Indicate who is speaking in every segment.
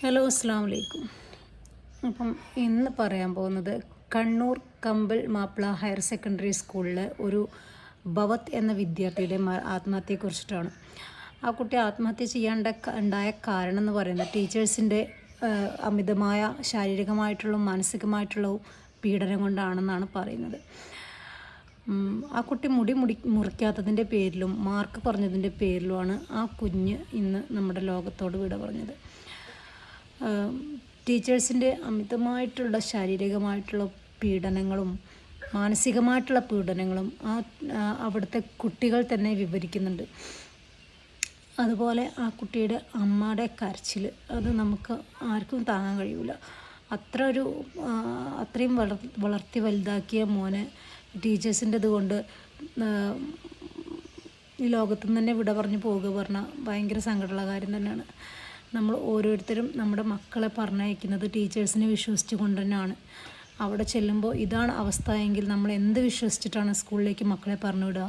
Speaker 1: Hello അസ്സാം വലൈക്കും അപ്പം ഇന്ന് പറയാൻ പോകുന്നത് കണ്ണൂർ കമ്പൽ മാപ്പിള ഹയർ സെക്കൻഡറി സ്കൂളിലെ ഒരു ഭവത് എന്ന വിദ്യാർത്ഥിയുടെ ആത്മഹത്യയെക്കുറിച്ചിട്ടാണ്. ആ കുട്ടി ആത്മഹത്യ ചെയ്യാണ്ട ഉണ്ടായ കാരണം എന്ന് പറയുന്നത് ടീച്ചേഴ്സിന്റെ അമിതമായ ശാരീരികമായിട്ടുള്ള മാനസികമായിട്ടുള്ള പീഡനം കൊണ്ടാണെന്നാണ് പറയുന്നത്. ആ കുട്ടി മുടി മുടി മുറിക്കാത്തതിന്റെ പേരിലും മാർക്ക് പറഞ്ഞതിന്റെ പേരിലുമാണ് ആ കുഞ്ഞ് ഇന്ന് നമ്മുടെ ലോകത്തോട് വിട പറഞ്ഞത്. ടീച്ചേഴ്സിന്റെ അമിതമായിട്ടുള്ള ശാരീരികമായിട്ടുള്ള പീഡനങ്ങളും മാനസികമായിട്ടുള്ള പീഡനങ്ങളും ആ അവിടുത്തെ കുട്ടികൾ തന്നെ വിവരിക്കുന്നുണ്ട്. അതുപോലെ ആ കുട്ടിയുടെ അമ്മയുടെ കരച്ചിൽ അത് നമുക്ക് ആർക്കും താങ്ങാൻ കഴിയില്ല അത്ര ഒരു അത്രയും വളർ വളർത്തി വലുതാക്കിയ മോനെ ടീച്ചേഴ്സിന്റെ ഇതുകൊണ്ട് ഈ ലോകത്തു നിന്ന് തന്നെ വിട പറഞ്ഞു പോകുക പറഞ്ഞാൽ ഭയങ്കര സങ്കടമുള്ള കാര്യം തന്നെയാണ്. നമ്മൾ ഓരോരുത്തരും നമ്മുടെ മക്കളെ പറഞ്ഞയക്കുന്നത് ടീച്ചേഴ്സിനെ വിശ്വസിച്ച് കൊണ്ട് തന്നെയാണ് അവിടെ ചെല്ലുമ്പോൾ ഇതാണ് അവസ്ഥ എങ്കിൽ നമ്മൾ എന്ത് വിശ്വസിച്ചിട്ടാണ് സ്കൂളിലേക്ക് മക്കളെ പറഞ്ഞു വിടുക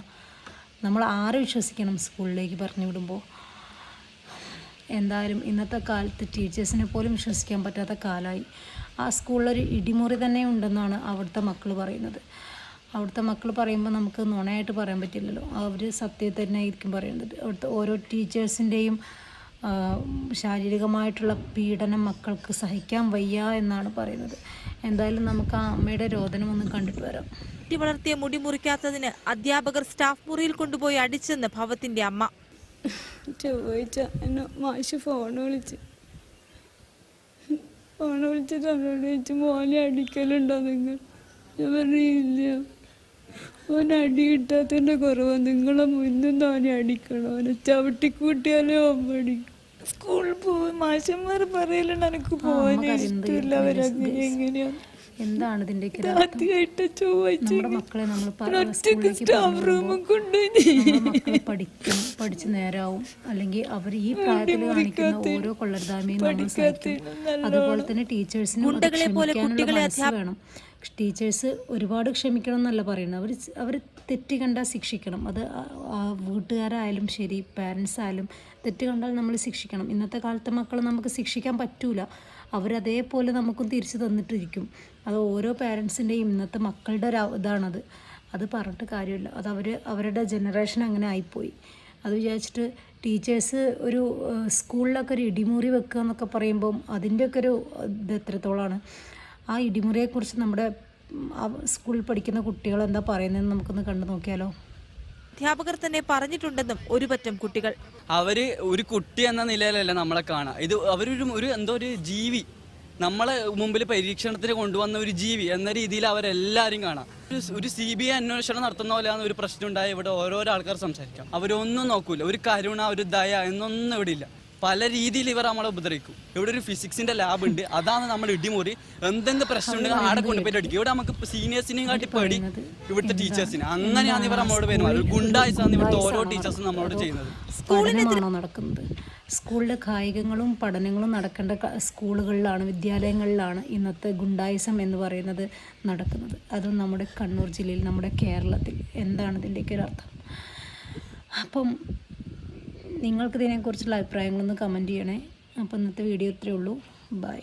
Speaker 1: നമ്മൾ ആരെ വിശ്വസിക്കണം സ്കൂളിലേക്ക് പറഞ്ഞു വിടുമ്പോൾ എന്തായാലും ഇന്നത്തെ കാലത്ത് ടീച്ചേഴ്സിനെ പോലും വിശ്വസിക്കാൻ പറ്റാത്ത കാലമായി. ആ സ്കൂളിലൊരു ഇടിമുറി തന്നെ ഉണ്ടെന്നാണ് അവിടുത്തെ മക്കൾ പറയുന്നത്. അവിടുത്തെ മക്കൾ പറയുമ്പോൾ നമുക്ക് നുണയായിട്ട് പറയാൻ പറ്റില്ലല്ലോ. അവർ സത്യത്തെ തന്നെ ആയിരിക്കും പറയുന്നത്. അവിടുത്തെ ഓരോ ടീച്ചേഴ്സിന്റെയും ശാരീരികമായിട്ടുള്ള പീഡനം മക്കൾക്ക് സഹിക്കാൻ വയ്യ എന്നാണ് പറയുന്നത്. എന്തായാലും നമുക്ക് ആ അമ്മയുടെ രോദനം ഒന്ന് കണ്ടിട്ട് വരാം.
Speaker 2: കുട്ടി വളർത്തിയ മുടി മുറിക്കാത്തതിന് അധ്യാപകർ സ്റ്റാഫ് മുറിയിൽ കൊണ്ടുപോയി അടിച്ചെന്ന് ഭവത്തിന്റെ അമ്മ.
Speaker 3: ചൊവ്വാഴ്ച എന്നെ മാഷ് ഫോൺ വിളിച്ച്. ഫോൺ വിളിച്ചിട്ട് ചോദിച്ചു മോനെ അടിക്കലുണ്ടോ നിങ്ങൾ? ഞാൻ പറഞ്ഞില്ല ഓൻ അടി കിട്ടാത്തതിന്റെ കുറവ് നിങ്ങളെ മുന്നും തോനെ അടിക്കണം. ഓനെ ചവിട്ടിക്കൂട്ടിയാലേ ഓൻ അടിക്കും. സ്കൂളിൽ പോയി മാഷന്മാർ പറയലുണ്ട് എനിക്ക് പോകാൻ ഇഷ്ടമില്ല. അവരങ്ങനെ എങ്ങനെയാണ്
Speaker 1: എന്താണ് ഇതിന്റെ
Speaker 3: ആദ്യമായിട്ട്
Speaker 1: നമ്മുടെ മക്കളെ നമ്മൾ
Speaker 3: സ്റ്റാഫ് റൂമിൽ കൊണ്ടുപോയി
Speaker 1: പഠിക്കും. പഠിച്ച് നേരാവും. അല്ലെങ്കിൽ അവർ ഈ പ്രായത്തിൽ കാണിക്കുന്ന ഓരോ കൊള്ളരുതായ്മയും നമ്മൾ സഹിക്കും. അതുപോലെ തന്നെ ടീച്ചേഴ്സിനും അത്
Speaker 2: പോലെ
Speaker 1: ക്ഷമിക്കാനുള്ള
Speaker 2: കുട്ടികളെ
Speaker 1: മനസ്സ് വേണം. ടീച്ചേഴ്സ് ഒരുപാട് ക്ഷമിക്കണം എന്നല്ല പറയുന്നത്. അവർ അവർ തെറ്റ് കണ്ടാൽ ശിക്ഷിക്കണം. അത് വീട്ടുകാരായാലും ശരി പാരൻസ് ആയാലും തെറ്റ് കണ്ടാൽ നമ്മൾ ശിക്ഷിക്കണം. ഇന്നത്തെ കാലത്തെ മക്കളെ നമുക്ക് ശിക്ഷിക്കാൻ പറ്റൂല. അവരതേപോലെ നമുക്കും തിരിച്ചു തന്നിട്ടിരിക്കും. അത് ഓരോ പാരൻസിന്റെയും ഇന്നത്തെ മക്കളുടെ ഒരു ഇതാണത്. അത് പറഞ്ഞിട്ട് കാര്യമില്ല. അത് അവർ അവരുടെ ജനറേഷൻ അങ്ങനെ ആയിപ്പോയി. അത് വിചാരിച്ചിട്ട് ടീച്ചേഴ്സ് ഒരു സ്കൂളിലൊക്കെ ഒരു ഇടിമുറി വെക്കുക എന്നൊക്കെ പറയുമ്പം അതിന്റെയൊക്കെ ഒരു ഇത് എത്രത്തോളമാണ് ആ ഇടിമുറിയെക്കുറിച്ച് നമ്മുടെ സ്കൂളിൽ പഠിക്കുന്ന കുട്ടികൾ എന്താ പറയുന്നതെന്ന് നമുക്കൊന്ന് കണ്ടു നോക്കിയാലോ?
Speaker 2: അധ്യാപകർ തന്നെ പറഞ്ഞിട്ടുണ്ടെന്നും ഒരു പറ്റം കുട്ടികൾ.
Speaker 4: അവർ ഒരു കുട്ടി എന്ന നിലയിലല്ല നമ്മളെ കാണാം. ഇത് അവരൊരു ഒരു എന്തോ ഒരു ജീവി. നമ്മളെ മുമ്പിൽ പരീക്ഷണത്തിന് കൊണ്ടുവന്ന ഒരു ജീവി എന്ന രീതിയിൽ അവരെല്ലാരും കാണാം. ഒരു സി ബി ഐ അന്വേഷണം നടത്തുന്ന പോലെയാണ് ഒരു പ്രശ്നം ഉണ്ടായ ഇവിടെ ഓരോരോ ആൾക്കാർ സംസാരിക്കാം. അവരൊന്നും നോക്കൂല. ഒരു കരുണ ഒരു ദയ എന്നൊന്നും ഇവിടെ ഇല്ല. പല രീതിയിൽ ഇവർ നമ്മളെ ഉപദ്രവിക്കും. ഇവിടെ ഒരു ഫിസിക്സിന്റെ ലാബ് ഉണ്ട്. അതാണ് നമ്മൾ ഇടിമുറി എന്തെങ്കിലും പ്രശ്നം ഉണ്ടെങ്കിൽ ആടെ കൊണ്ടുപോയി അടിക്കും. ഇവിടെ നമുക്ക് സീനിയേഴ്സിനെയും കാട്ടി പേടി ഇവിടുത്തെ ടീച്ചേഴ്സിന് അങ്ങനെയാണ് ഇവർ നമ്മളോട് പെരുമാറുന്നത്. ഒരു ഗുണ്ടായിസാണ് ഇവിടുത്തെ ഓരോ ടീച്ചേഴ്സും നമ്മളോട് ചെയ്യുന്നത്.
Speaker 1: പഠനമാണോ നടക്കുന്നത്. സ്കൂളിലെ കായികങ്ങളും പഠനങ്ങളും നടക്കേണ്ട സ്കൂളുകളിലാണ് വിദ്യാലയങ്ങളിലാണ് ഇന്നത്തെ ഗുണ്ടായിസം എന്ന് പറയുന്നത് നടക്കുന്നത്. അതും നമ്മുടെ കണ്ണൂർ ജില്ലയിൽ നമ്മുടെ കേരളത്തിൽ. എന്താണ് ഇതിന്റെയൊക്കെ ഒരു അർത്ഥം? അപ്പം നിങ്ങൾക്ക് ഇതിനെക്കുറിച്ചുള്ള അഭിപ്രായങ്ങളൊന്ന് കമന്റ് ചെയ്യണേ. അപ്പോൾ ഇന്നത്തെ വീഡിയോ ഇത്രയേ ഉള്ളൂ. ബൈ